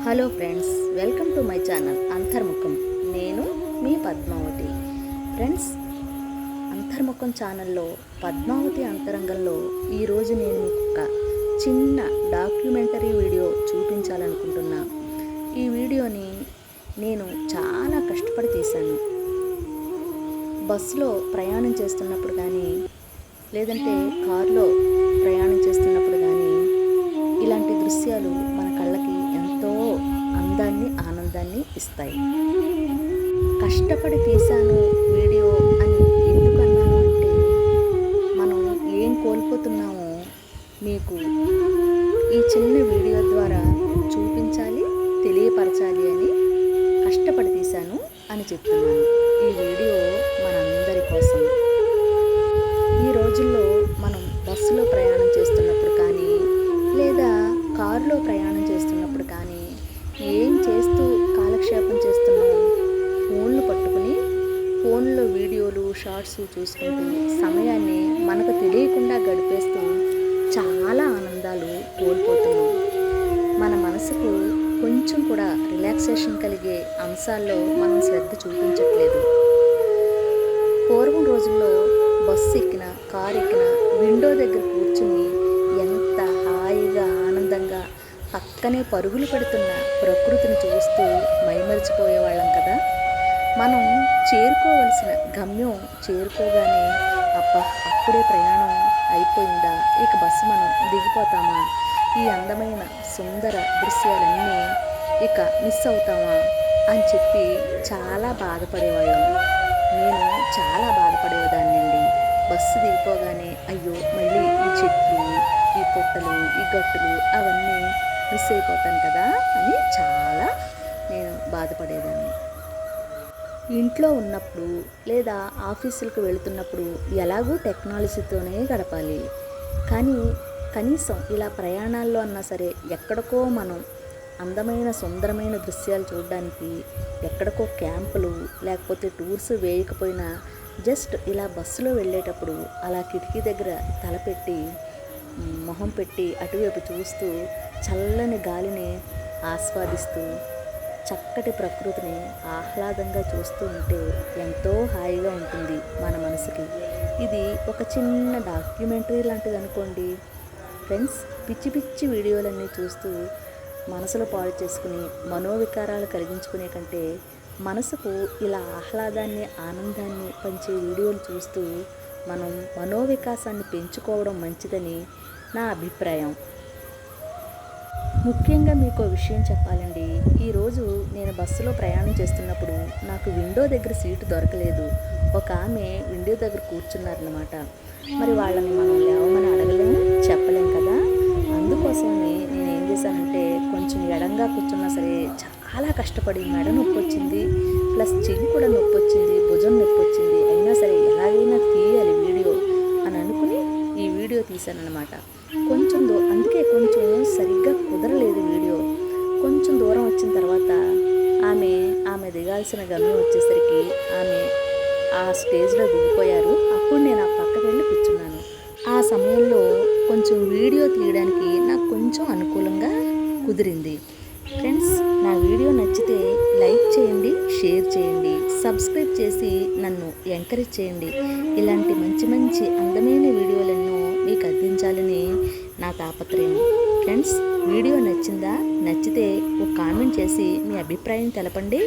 Hello friends welcome to my channel Antarmukham. నేను మీ Padmavati. Friends అంతర్ముఖం ఛానల్లో పద్మావతి అంతరంగంలో ఈరోజు నేను మీకు ఒక చిన్న డాక్యుమెంటరీ వీడియో చూపించాలనుకుంటున్నా. ఈ వీడియోని నేను చాలా కష్టపడి తీశాను. బస్సులో ప్రయాణం చేస్తున్నప్పుడు కానీ లేదంటే కారులో ప్రయాణం చేస్తున్న అందాన్ని ఆనందాన్ని ఇస్తాయి. కష్టపడి తీశాను వీడియో అని ఎందుకు అన్నాను అంటే మనం ఏం కోల్పోతున్నామో మీకు ఈ చిన్న వీడియో ద్వారా చూపించాలి తెలియపరచాలి అని కష్టపడి తీశాను అని చెప్తున్నాను. ఈ వీడియో మనందరి కోసం. ఈ రోజుల్లో మనం బస్సులో ప్రయాణం చేస్తున్నప్పుడు కానీ లేదా కారులో ప్రయాణం చేస్తున్నప్పుడు ఏం చేస్తూ కాలక్షేపం చేస్తున్నాం ఫోన్లు పట్టుకుని ఫోన్లో వీడియోలు షార్ట్స్ చూసుకుంటూ సమయాన్ని మనకు తెలియకుండా గడిపేస్తూ చాలా ఆనందాలు కోల్పోతున్నాం మన మనసుకు కొంచెం కూడా రిలాక్సేషన్ కలిగే అంశాల్లో మనం శ్రద్ధ చూపించట్లేదు. పూర్వం రోజుల్లో బస్సు ఎక్కిన కారు ఎక్కిన విండో దగ్గర కూర్చుని పక్కనే పరుగులు పెడుతున్న ప్రకృతిని చూస్తూ మైమరిచిపోయేవాళ్ళం కదా. మనం చేరుకోవలసిన గమ్యం చేరుకోగానే అబ్బా అప్పుడే ప్రయాణం అయిపోయిందా? ఇక బస్సు మనం దిగిపోతామా? ఈ అందమైన సుందర దృశ్యాలన్నీ ఇక మిస్ అవుతామా? అని చెప్పి చాలా బాధపడేవాళ్ళం. నేను చాలా బాధపడేదాన్నండి. బస్సు దిగిపోగానే అయ్యో మళ్ళీ ఈ చెట్లు ఈ పుట్టలు ఈ గట్టులు అవన్నీ మిస్ అయిపోతాను కదా అని చాలా నేను బాధపడేదాన్ని. ఇంట్లో ఉన్నప్పుడు లేదా ఆఫీసులకు వెళుతున్నప్పుడు ఎలాగూ టెక్నాలజీతోనే గడపాలి. కానీ కనీసం ఇలా ప్రయాణాల్లో అన్నా సరే ఎక్కడికో మనం అందమైన సుందరమైన దృశ్యాలు చూడడానికి ఎక్కడికో క్యాంపులు లేకపోతే టూర్స్ వేయకపోయినా జస్ట్ ఇలా బస్సులో వెళ్ళేటప్పుడు అలా కిటికీ దగ్గర తలపెట్టి మొహం పెట్టి అటువైపు చూస్తూ చల్లని గాలిని ఆస్వాదిస్తూ చక్కటి ప్రకృతిని ఆహ్లాదంగా చూస్తూ ఉంటే ఎంతో హాయిగా ఉంటుంది మన మనసుకి. ఇది ఒక చిన్న డాక్యుమెంటరీ లాంటిది అనుకోండి. ఫ్రెండ్స్ పిచ్చి పిచ్చి వీడియోలన్నీ చూస్తూ మనసులో పాడు చేసుకుని మనోవికారాలు కలిగించుకునే కంటే మనసుకు ఇలా ఆహ్లాదాన్ని ఆనందాన్ని పంచే వీడియోలు చూస్తూ మనం మనోవికాసాన్ని పెంచుకోవడం మంచిదని నా అభిప్రాయం. ముఖ్యంగా మీకు విషయం చెప్పాలండి. ఈరోజు నేను బస్సులో ప్రయాణం చేస్తున్నప్పుడు నాకు విండో దగ్గర సీటు దొరకలేదు. ఒక ఆమె విండో దగ్గర కూర్చున్నారనమాట మరి వాళ్ళని మనం లేవమని అడగలేము చెప్పలేం కదా? అందుకోసమే నేను ఏం చేశానంటే కొంచెం ఎడంగా కూర్చున్నా సరే చాలా కష్టపడి మెడ నొప్పి వచ్చింది ప్లస్ చెయ్యి కూడా నొప్పి వచ్చింది అనమాట కొంచెం దూ అందుకే కొంచెం సరిగ్గా కుదరలేదు వీడియో. కొంచెం దూరం వచ్చిన తర్వాత ఆమె ఆమె దిగాల్సిన గమ్యం వచ్చేసరికి ఆమె ఆ స్టేజ్లో దిగిపోయారు. అప్పుడు నేను ఆ పక్కకు వెళ్ళి కూర్చున్నాను. ఆ సమయంలో కొంచెం వీడియో తీయడానికి నాకు కొంచెం అనుకూలంగా కుదిరింది. ఫ్రెండ్స్ నా వీడియో నచ్చితే లైక్ చేయండి షేర్ చేయండి సబ్స్క్రైబ్ చేసి నన్ను ఎంకరేజ్ చేయండి. ఇలాంటి మంచి మంచి అందమైన వీడియోలెన్నో మీకు అందించాలని నా తాపత్రయం ఫ్రెండ్స్ వీడియో నచ్చిందా? నచ్చితే ఒక కామెంట్ చేసి మీ అభిప్రాయం తెలపండి.